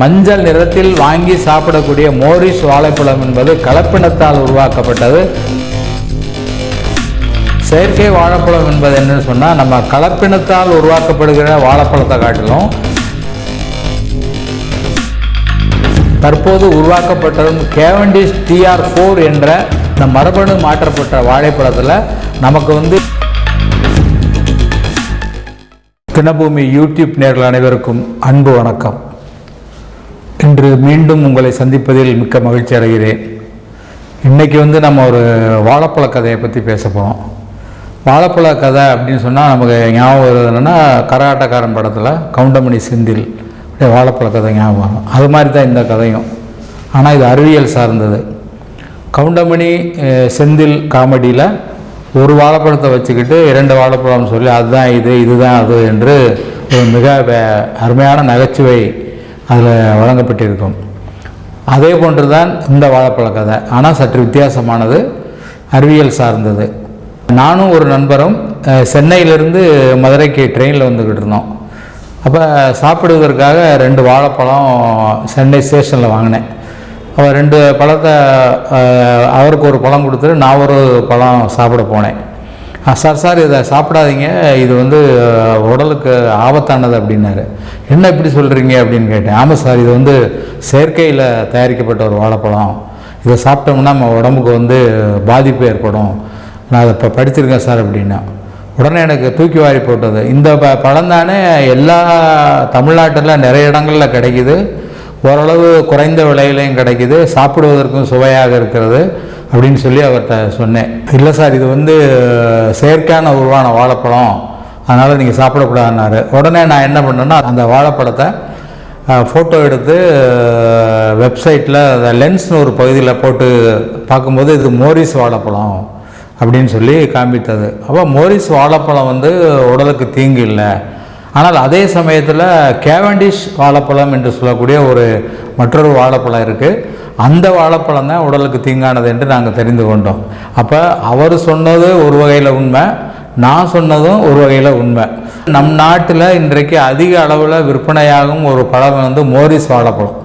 மஞ்சள் நிறத்தில் வாங்கி சாப்பிடக்கூடிய மோரிஸ் வாழைப்பழம் என்பது கலப்பினத்தால் உருவாக்கப்பட்டது. செயற்கை வாழைப்பழம் என்பது என்னன்னு சொன்னால் நம்ம கலப்பினத்தால் உருவாக்கப்படுகிற வாழைப்பழத்தை காட்டிலும் தற்போது உருவாக்கப்பட்டதும் கேவண்டிஸ் டிஆர் ஃபோர் என்ற இந்த மரபணு மாற்றப்பட்ட வாழைப்பழத்தில் நமக்கு வந்து கிணபூமி யூடியூப் நேர்கள் அனைவருக்கும் அன்பு வணக்கம். இன்று மீண்டும் உங்களை சந்திப்பதில் மிக்க மகிழ்ச்சி அடைகிறேன். இன்றைக்கி வந்து நம்ம ஒரு வாழைப்பழ கதையை பற்றி பேச போகிறோம் வாழைப்பழ கதை அப்படின்னு சொன்னால் நமக்கு ஞாபகம் வருது என்னென்னா கரகாட்டக்காரன் படத்தில் கவுண்டமணி செந்தில் அப்படியே வாழைப்பழ கதை ஞாபகம் வரும். அது மாதிரி தான் இந்த கதையும். ஆனால் இது அறிவியல் சார்ந்தது. கவுண்டமணி செந்தில் காமெடியில் ஒரு வாழைப்பழத்தை வச்சுக்கிட்டு இரண்டு வாழைப்பழம்னு சொல்லி அதுதான் இது இதுதான் அது என்று ஒரு மிக அருமையான நகைச்சுவை அதில் வழங்கப்பட்டிருக்கும். அதே போன்று தான் இந்த வாழைப்பழ கதை. ஆனால் சற்று வித்தியாசமானது அறிவியல் சார்ந்தது. நானும் ஒரு நண்பரும் சென்னையிலேருந்து சென்னையிலிருந்து மதுரைக்கு ட்ரெயினில் வந்துக்கிட்டு இருந்தோம். அப்போ சாப்பிடுவதற்காக ரெண்டு வாழைப்பழம் சென்னை ஸ்டேஷனில் வாங்கினேன். அவர் ரெண்டு பழத்தை அவருக்கு ஒரு பழம் கொடுத்துட்டு நான் ஒரு பழம் சாப்பிட போனேன். சார் சார் இதை சாப்பிடாதீங்க. இது வந்து உடலுக்கு ஆபத்தானது அப்படின்னாரு. என்ன இப்படி சொல்கிறீங்க அப்படின்னு கேட்டேன். ஆமாம் சார் இது வந்து செயற்கையில் தயாரிக்கப்பட்ட ஒரு வாழைப்பழம். இதை சாப்பிட்டோம்னா நம்ம உடம்புக்கு வந்து பாதிப்பு ஏற்படும். நான் அதை இப்போ படிச்சிருக்கேன் சார் அப்படின்னா. உடனே எனக்கு தூக்கி வாரி போட்டது. இந்த ப பழம் தானே எல்லா தமிழ்நாட்டில் நிறைய இடங்களில் கிடைக்குது. ஓரளவு குறைந்த விலையிலையும் கிடைக்குது. சாப்பிடுவதற்கும் சுவையாக இருக்கிறது. அப்படின்னு சொல்லி அவர்கிட்ட சொன்னேன். இல்லை சார் இது வந்து செயற்கையான உருவான வாழைப்பழம். அதனால் நீங்கள் சாப்பிடக்கூடாதுன்னாரு. உடனே நான் என்ன பண்ணேன்னா அந்த வாழைப்பழத்தை ஃபோட்டோ எடுத்து வெப்சைட்டில் அந்த லென்ஸ்னு ஒரு பகுதியில் போட்டு பார்க்கும்போது இது மோரிஸ் வாழைப்பழம். அப்படின்னு சொல்லி காமித்தது அப்போ மோரிஸ் வாழைப்பழம் வந்து உடலுக்கு தீங்கு இல்லை. ஆனால் அதே சமயத்தில் கேவண்டிஷ் வாழைப்பழம் என்று சொல்லக்கூடிய ஒரு மற்றொரு வாழைப்பழம் இருக்குது அந்த வாழைப்பழம் தான் உடலுக்கு தீங்கானது என்று நாங்கள் தெரிந்து கொண்டோம். அப்போ அவர் சொன்னது ஒரு வகையில் உண்மை நான் சொன்னதும் ஒரு வகையில் உண்மை. நம் நாட்டில் இன்றைக்கு அதிக அளவில் விற்பனையாகும் ஒரு பழம் வந்து மோரிஸ் வாழைப்பழம்.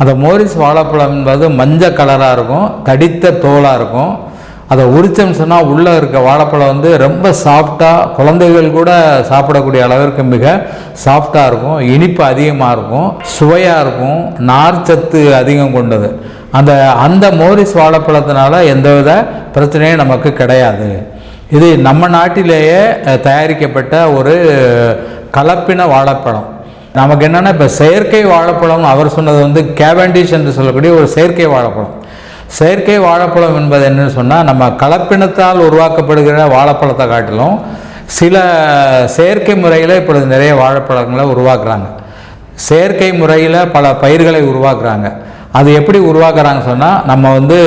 அந்த மோரிஸ் வாழைப்பழம் என்பது மஞ்சள் கலராக இருக்கும் தடித்த தோலாக இருக்கும். அதை உரிச்சம் சொன்னால் உள்ளே இருக்க வாழைப்பழம் வந்து ரொம்ப சாஃப்டாக குழந்தைகள் கூட சாப்பிடக்கூடிய அளவிற்கு மிக சாஃப்டாக இருக்கும் இனிப்பு அதிகமாக இருக்கும் சுவையாக இருக்கும் நார்ச்சத்து அதிகம் கொண்டது. அந்த அந்த மோரிஸ் வாழைப்பழத்தினால எந்தவித பிரச்சனையும் நமக்கு கிடையாது. இது நம்ம நாட்டிலேயே தயாரிக்கப்பட்ட ஒரு கலப்பின வாழைப்பழம். நமக்கு என்னென்னா இப்போ செயற்கை வாழைப்பழம் அவர் சொன்னது வந்து கேவண்டிஷ் என்று சொல்லக்கூடிய ஒரு செயற்கை வாழைப்பழம். செயற்கை வாழைப்பழம் என்பது என்னன்னு சொன்னால் நம்ம கலப்பினத்தால் உருவாக்கப்படுகிற வாழைப்பழத்தை காட்டிலும் சில செயற்கை முறையில் இப்பொழுது நிறைய வாழைப்பழங்களை உருவாக்குறாங்க. செயற்கை முறையில் பல பயிர்களை உருவாக்குறாங்க. அது எப்படி உருவாக்குறாங்க சொன்னால் நம்ம வந்து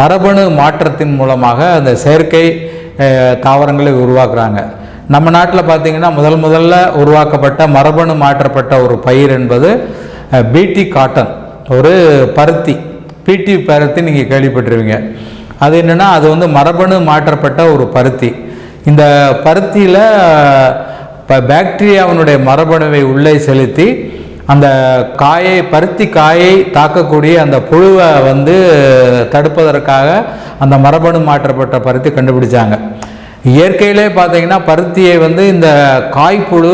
மரபணு மாற்றத்தின் மூலமாக அந்த செயற்கை தாவரங்களை உருவாக்குறாங்க. நம்ம நாட்டில் பார்த்தீங்கன்னா முதல் முதல்ல உருவாக்கப்பட்ட மரபணு மாற்றப்பட்ட ஒரு பயிர் என்பது பீட்டி காட்டன் ஒரு பருத்தி. பீட்டி பருத்தி நீங்கள் கேள்விப்பட்டிருவீங்க அது என்னென்னா அது வந்து மரபணு மாற்றப்பட்ட ஒரு பருத்தி. இந்த பருத்தியில் இப்போ பாக்டீரியாவினுடைய மரபணுவை உள்ளே செலுத்தி அந்த காயை பருத்தி காயை தாக்கக்கூடிய அந்த புழுவை வந்து தடுப்பதற்காக அந்த மரபணு மாற்றப்பட்ட பருத்தி கண்டுபிடிச்சாங்க. இயற்கையிலே பார்த்தீங்கன்னா பருத்தியை வந்து இந்த காய்ப்புழு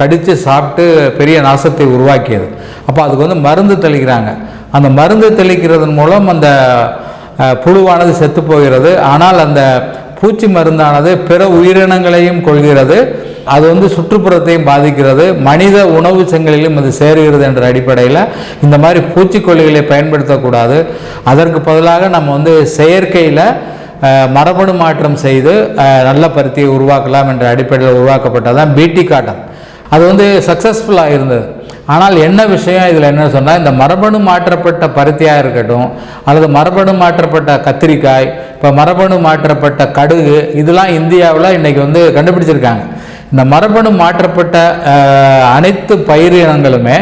கடித்து சாப்பிட்டு பெரிய நாசத்தை உருவாக்கியது. அப்போ அதுக்கு வந்து மருந்து தெளிக்கிறாங்க. அந்த மருந்து தெளிக்கிறதன் மூலம் அந்த புழுவானது செத்து போகிறது. ஆனால் அந்த பூச்சி மருந்தானது பிற உயிரினங்களையும் கொள்கிறது அது வந்து சுற்றுப்புறத்தையும் பாதிக்கிறது. மனித உணவு சங்கிலிலும் அது சேருகிறது என்ற அடிப்படையில் இந்த மாதிரி பூச்சிக்கொல்லிகளை பயன்படுத்தக்கூடாது. அதற்கு பதிலாக நம்ம வந்து செயற்கையில் மரபணு மாற்றம் செய்து நல்ல பருத்தியை உருவாக்கலாம் என்ற அடிப்படையில் உருவாக்கப்பட்டதான் பீட்டி காட்டன். அது வந்து சக்ஸஸ்ஃபுல்லாக இருந்தது. ஆனால் என்ன விஷயம் இதில் என்ன சொன்னால் இந்த மரபணு மாற்றப்பட்ட பருத்தியாக இருக்கட்டும் அல்லது மரபணு மாற்றப்பட்ட கத்திரிக்காய் இப்போ மரபணு மாற்றப்பட்ட கடுகு இதெல்லாம் இந்தியாவில் இன்றைக்கி வந்து கண்டுபிடிச்சிருக்காங்க. இந்த மரபணு மாற்றப்பட்ட அனைத்து பயிர் இனங்களுமே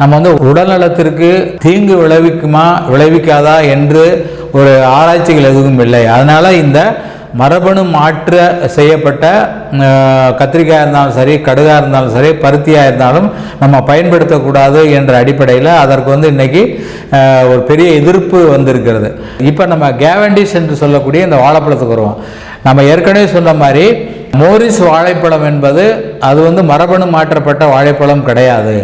நம்ம வந்து உடல்நலத்திற்கு தீங்கு விளைவிக்குமா விளைவிக்காதா என்று ஒரு ஆராய்ச்சிகள் எதுவும் இல்லை. அதனால் இந்த மரபணு மாற்ற செய்யப்பட்ட கத்திரிக்காய் இருந்தாலும் சரி கடுகாக இருந்தாலும் சரி பருத்தியாக இருந்தாலும் நம்ம பயன்படுத்தக்கூடாது என்ற அடிப்படையில் அதற்கு வந்து இன்றைக்கி ஒரு பெரிய எதிர்ப்பு வந்திருக்கிறது. இப்போ நம்ம கேவண்டிஸ் என்று சொல்லக்கூடிய இந்த வாழைப்பழத்துக்கு வருவோம். நம்ம ஏற்கனவே சொன்ன மாதிரி மோரிஸ் வாழைப்பழம் என்பது அது வந்து மரபணு மாற்றப்பட்ட வாழைப்பழம் கிடையாது.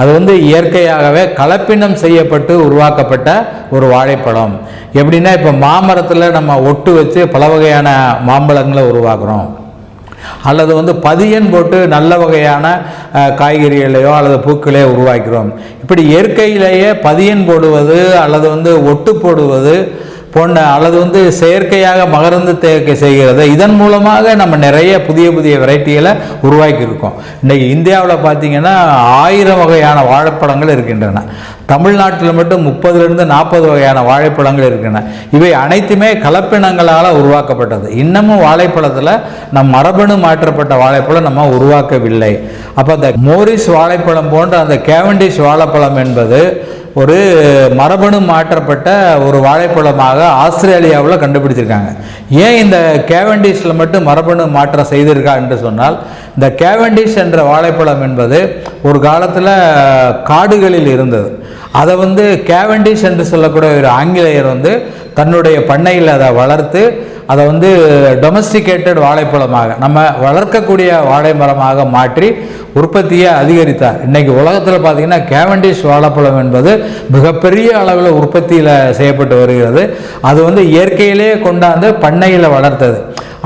அது வந்து இயற்கையாகவே கலப்பினம் செய்யப்பட்டு உருவாக்கப்பட்ட ஒரு வாழைப்பழம். எப்படின்னா இப்போ மாமரத்தில் நம்ம ஒட்டு வச்சு பல வகையான மாம்பழங்களை உருவாக்குறோம். அல்லது வந்து பதியன் போட்டு நல்ல வகையான காய்கறிகளையோ அல்லது பூக்களையோ உருவாக்கிறோம். இப்படி இயற்கையிலேயே பதியன் போடுவது அல்லது வந்து ஒட்டு போடுவது போன்ற அல்லது வந்து செயற்கையாக மகரந்து தேக்கை செய்கிறது இதன் மூலமாக நம்ம நிறைய புதிய புதிய வெரைட்டிகளை உருவாக்கியிருக்கோம். இன்றைக்கி இந்தியாவில் பார்த்தீங்கன்னா ஆயிரம் வகையான வாழைப்பழங்கள் இருக்கின்றன. தமிழ்நாட்டில் மட்டும் முப்பதுலேருந்து நாற்பது வகையான வாழைப்பழங்கள் இருக்கின்றன. இவை அனைத்துமே கலப்பினங்களால் உருவாக்கப்பட்டது. இன்னமும் வாழைப்பழத்தில் நம் மரபணு மாற்றப்பட்ட வாழைப்பழம் நம்ம உருவாக்கவில்லை. அப்போ அந்த மோரிஸ் வாழைப்பழம் போன்ற அந்த கேவண்டிஷ் வாழைப்பழம் என்பது ஒரு மரபணு மாற்றப்பட்ட ஒரு வாழைப்பழமாக ஆஸ்திரேலியாவில் கண்டுபிடிச்சிருக்காங்க. ஏன் இந்த கேவண்டிஷில் மட்டும் மரபணு மாற்றம் செய்திருக்கா என்று சொன்னால் இந்த கேவண்டிஷ் என்ற வாழைப்பழம் என்பது ஒரு காலத்தில் காடுகளில் இருந்தது. அதை வந்து கேவண்டிஷ் என்று சொல்லக்கூடிய ஒரு ஆங்கிலேயர் வந்து தன்னுடைய பண்ணையில் அதை வளர்த்து அதை வந்து டொமஸ்டிகேட்டட் வாழைப்பழமாக நம்ம வளர்க்கக்கூடிய வாழை மரமாக மாற்றி உற்பத்தியை அதிகரித்தார். இன்னைக்கு உலகத்தில் பார்த்தீங்கன்னா கேவண்டிஷ் வாழைப்பழம் என்பது மிகப்பெரிய அளவில் உற்பத்தியில் செய்யப்பட்டு வருகிறது. அது வந்து இயற்கையிலே கொண்டாந்து பண்ணையில் வளர்த்தது.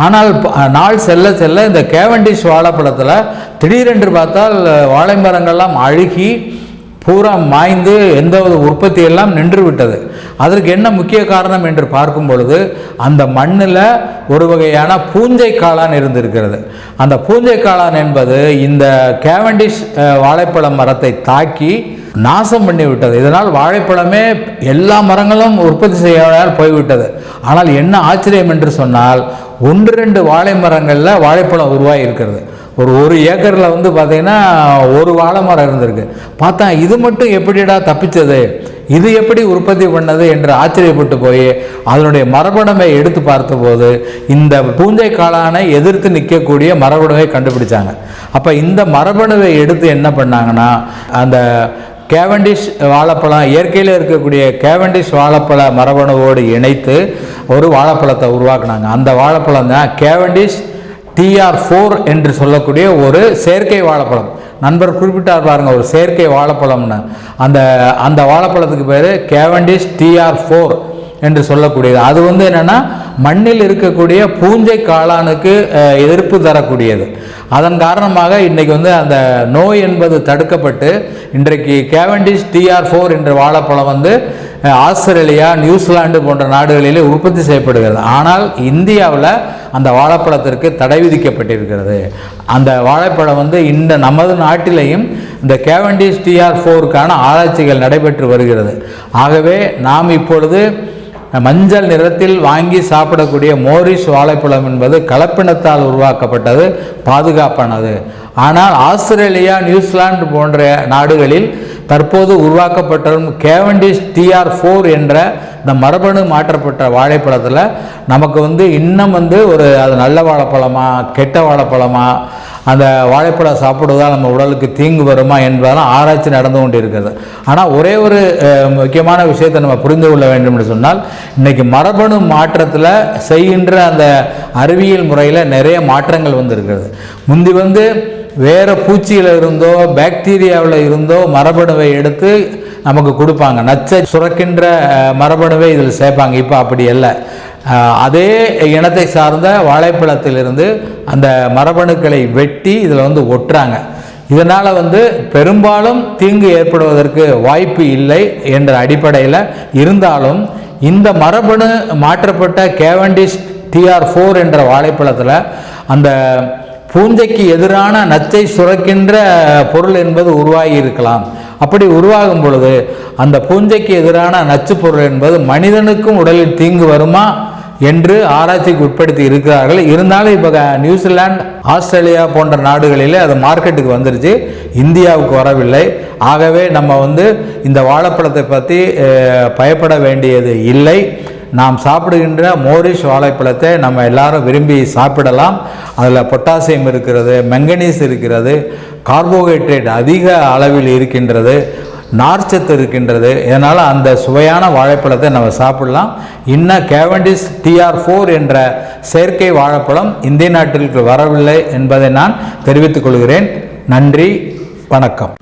ஆனால் நாள் செல்ல செல்ல இந்த கேவண்டிஷ் வாழைப்பழத்தில் திடீரென்று பார்த்தால் வாழை மரங்கள்லாம் அழுகி பூரா மாய்ந்து எந்த ஒரு உற்பத்தி எல்லாம் நின்று விட்டது அதற்கு என்ன முக்கிய காரணம் என்று பார்க்கும் பொழுது அந்த மண்ணில் ஒரு வகையான பூஞ்சை காளான் இருந்திருக்கிறது. அந்த பூஞ்சை காளான் என்பது இந்த கேவண்டிஷ் வாழைப்பழம் வாழைப்பழ மரத்தை தாக்கி நாசம் பண்ணிவிட்டது. இதனால் வாழைப்பழமே எல்லா மரங்களும் உற்பத்தி செய்யாமல் போய்விட்டது. ஆனால் என்ன ஆச்சரியம் என்று சொன்னால் ஒன்று ரெண்டு வாழை மரங்களில் வாழைப்பழம் உருவாகி இருக்கிறது ஒரு ஒரு ஏக்கரில் வந்து பார்த்தீங்கன்னா ஒரு வாழை மரம் இருந்திருக்கு. பார்த்தா இது மட்டும் எப்படிடா தப்பிச்சது? இது எப்படி உற்பத்தி பண்ணது என்று ஆச்சரியப்பட்டு போய் அதனுடைய மரபணுமை எடுத்து பார்த்தபோது இந்த பூஞ்சை காளானை எதிர்த்து நிற்கக்கூடிய மரபணுவை கண்டுபிடிச்சாங்க. அப்போ இந்த மரபணுவை எடுத்து என்ன பண்ணாங்கன்னா அந்த கேவண்டிஷ் வாழைப்பழம் இயற்கையில் இருக்கக்கூடிய கேவண்டிஷ் வாழைப்பழ மரபணுவோடு இணைத்து ஒரு வாழைப்பழத்தை உருவாக்குனாங்க. அந்த வாழைப்பழம் தான் கேவண்டிஷ் டிஆர் ஃபோர் என்று சொல்லக்கூடிய ஒரு செயற்கை வாழைப்பழம். நண்பர் குறிப்பிட்டார் பாருங்கள் ஒரு செயற்கை வாழைப்பழம்னு. அந்த அந்த வாழைப்பழத்துக்கு பேர் கேவண்டிஷ் டிஆர் ஃபோர் என்று சொல்லக்கூடியது. அது வந்து என்னென்னா மண்ணில் இருக்கக்கூடிய பூஞ்சை காளானுக்கு எதிர்ப்பு தரக்கூடியது. அதன் காரணமாக இன்றைக்கி வந்து அந்த நோய் என்பது தடுக்கப்பட்டு இன்றைக்கு கேவண்டிஷ் டிஆர் ஃபோர் என்ற வாழைப்பழம் வந்து ஆஸ்திரேலியா நியூசிலாந்து போன்ற நாடுகளிலே உற்பத்தி செய்யப்படுகிறது. ஆனால் இந்தியாவில் அந்த வாழைப்பழத்திற்கு தடை விதிக்கப்பட்டிருக்கிறது. அந்த வாழைப்பழம் வந்து இந்த நமது நாட்டிலேயும் இந்த கேவண்டிஸ் டிஆர் ஃபோருக்கான ஆராய்ச்சிகள் நடைபெற்று வருகிறது. ஆகவே நாம் இப்பொழுது மஞ்சள் நிறத்தில் வாங்கி சாப்பிடக்கூடிய மோரிஸ் வாழைப்பழம் என்பது கலப்பினத்தால் உருவாக்கப்பட்டது பாதுகாப்பானது. ஆனால் ஆஸ்திரேலியா நியூசிலாந்து போன்ற நாடுகளில் தற்போது உருவாக்கப்பட்டிருக்கும் கேவண்டிஸ் டிஆர் ஃபோர் என்ற இந்த மரபணு மாற்றப்பட்ட வாழைப்பழத்தில் நமக்கு வந்து இன்னும் வந்து ஒரு அது நல்ல வாழைப்பழமா கெட்ட வாழைப்பழமா அந்த வாழைப்பழம் சாப்பிடுவதால் நம்ம உடலுக்கு தீங்கு வருமா என்பதெல்லாம் ஆராய்ச்சி நடந்து கொண்டு இருக்கிறது ஆனால் ஒரே ஒரு முக்கியமான விஷயத்தை நம்ம புரிந்து கொள்ள வேண்டும் என்று சொன்னால் இன்னைக்கு மரபணு மாற்றத்தில் செய்கின்ற அந்த அறிவியல் முறையில் நிறைய மாற்றங்கள் வந்திருக்கிறது. முந்தி வந்து வேறு பூச்சியில் இருந்தோ பாக்டீரியாவில் இருந்தோ மரபணுவை எடுத்து நமக்கு கொடுப்பாங்க. நச்சை சுரக்கின்ற மரபணுவை இதில் சேர்ப்பாங்க. இப்போ அப்படி இல்லை அதே இனத்தை சார்ந்த வாழைப்பழத்திலிருந்து அந்த மரபணுக்களை வெட்டி இதில் வந்து ஒட்டுறாங்க. இதனால் வந்து பெரும்பாலும் தீங்கு ஏற்படுவதற்கு வாய்ப்பு இல்லை என்ற அடிப்படையில் இருந்தாலும் இந்த மரபணு மாற்றப்பட்ட கேவண்டிஷ் டிஆர் ஃபோர் என்ற வாழைப்பழத்தில் அந்த பூஞ்சைக்கு எதிரான நச்சை சுரக்கின்ற பொருள் என்பது உருவாகி இருக்கலாம். அப்படி உருவாகும் பொழுது அந்த பூஞ்சைக்கு எதிரான நச்சு பொருள் என்பது மனிதனுக்கும் உடலில் தீங்கு வருமா? என்று ஆராய்ச்சிக்கு உட்படுத்தி இருக்கிறார்கள். இருந்தாலும் இப்போ நியூசிலாந்து ஆஸ்திரேலியா போன்ற நாடுகளிலே அது மார்க்கெட்டுக்கு வந்துருச்சு. இந்தியாவுக்கு வரவில்லை. ஆகவே நம்ம வந்து இந்த வாழைப்பழத்தை பற்றி பயப்பட வேண்டியது இல்லை. நாம் சாப்பிடுகின்ற மோரிஷ் வாழைப்பழத்தை நம்ம எல்லாரும் விரும்பி சாப்பிடலாம். அதில் பொட்டாசியம் இருக்கிறது மெங்கனீஸ் இருக்கிறது கார்போஹைட்ரேட் அதிக அளவில் இருக்கின்றது. நார்ச்சத்து இருக்கின்றது. இதனால் அந்த சுவையான வாழைப்பழத்தை நம்ம சாப்பிடலாம். இன்னும் கேவண்டிஸ் டிஆர் ஃபோர் என்ற செயற்கை வாழைப்பழம் இந்திய நாட்டிற்கு வரவில்லை என்பதை நான் தெரிவித்துக் கொள்கிறேன். நன்றி வணக்கம்.